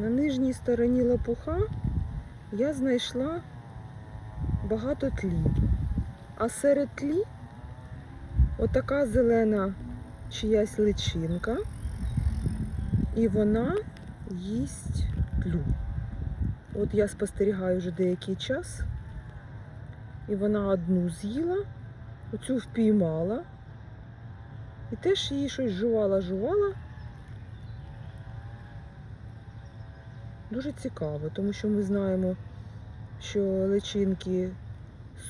На нижній стороні лопуха я знайшла багато тлі. А серед тлі отака зелена чиясь личинка, і вона їсть тлю. От я спостерігаю вже деякий час, і вона одну з'їла, оцю впіймала, і теж її щось жувала-жувала. Дуже цікаво, тому що ми знаємо, що личинки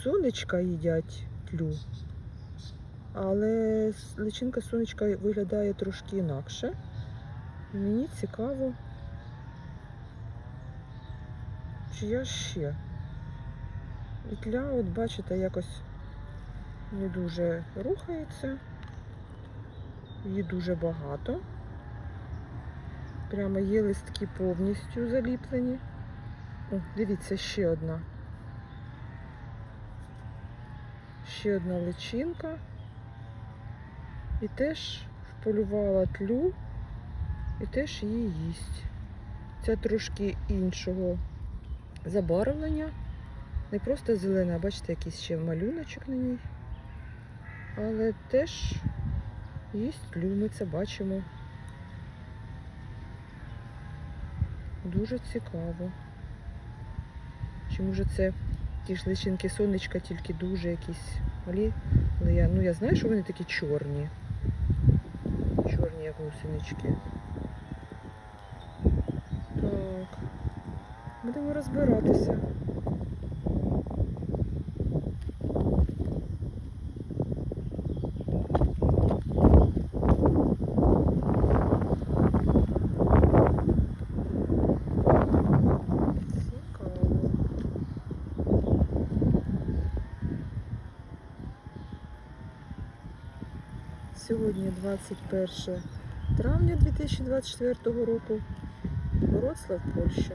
сонечка їдять тлю, але личинка сонечка виглядає трошки інакше. Мені цікаво, чи я ще. І тля, от бачите, якось не дуже рухається. Її дуже багато. Прямо є листки повністю заліплені. О, дивіться, ще одна. Ще одна личинка. І теж вполювала тлю, і теж її їсть. Ця трошки іншого забарвлення. Не просто зелена, бачите, якийсь ще малюночок на ній. Але теж їсть тлю, ми це бачимо. Дуже цікаво. Чи може це ті ж личинки сонечка, тільки дуже якісь малі. Але я, ну, я знаю, що вони такі чорні. Чорні, як гусенички. Так. Будемо розбиратися. Цікаво. Сьогодні 21 травня 2024 року. Вроцлав, Польща.